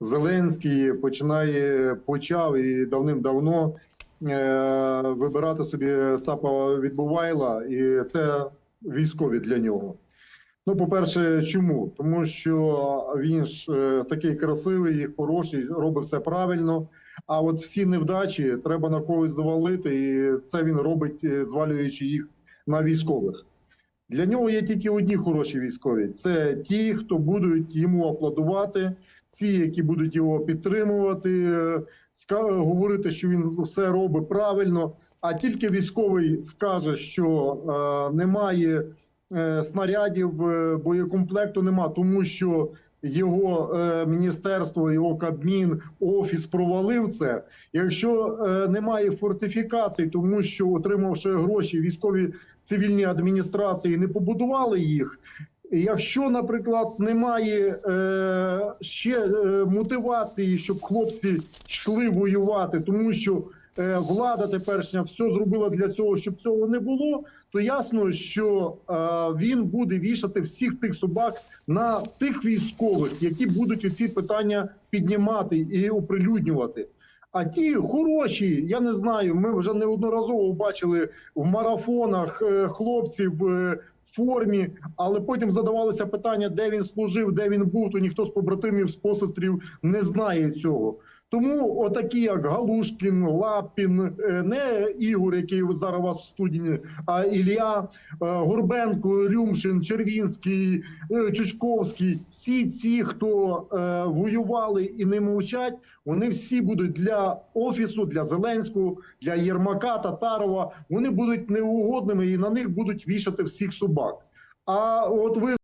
Зеленський починає почав і давним-давно е, вибирати собі ЦАПа відбувайла, і це військові для нього. Ну, по-перше, чому? Тому що він ж е, такий красивий, і хороший, робить все правильно. А от всі невдачі треба на когось завалити, і це він робить, е, звалюючи їх на військових. Для нього є тільки одні хороші військові: це ті, хто будуть йому аплодувати, ті, які будуть його підтримувати, говорити, що він все робить правильно. А тільки військовий скаже, що е, немає е, снарядів, е, боєкомплекту нема, тому що його е, міністерство, його Кабмін, офіс провалив це. Якщо е, немає фортифікацій, тому що отримавши гроші, військові цивільні адміністрації не побудували їх. Якщо, наприклад, немає е, ще е, мотивації, щоб хлопці йшли воювати, тому що е, влада теперішня все зробила для цього, щоб цього не було, то ясно, що е, він буде вішати всіх тих собак на тих військових, які будуть оці питання піднімати і оприлюднювати. А ті хороші, я не знаю. Ми вже неодноразово бачили в марафонах е, хлопців е, в формі, але потім задавалося питання, де він служив, де він був. То ніхто з побратимів, з посестрів не знає цього. Тому отакі, як Галушкін, Лапін, е, не Ігор, який зараз у вас в студії, а Ілля, е, Горбенко, Рюмшин, Червінський, е, Чучковський, всі ці, хто воювали і не мовчать, вони всі будуть для офісу, для Зеленського, для Єрмака, Татарова. Вони будуть неугодними і на них будуть вішати всіх собак. А от ви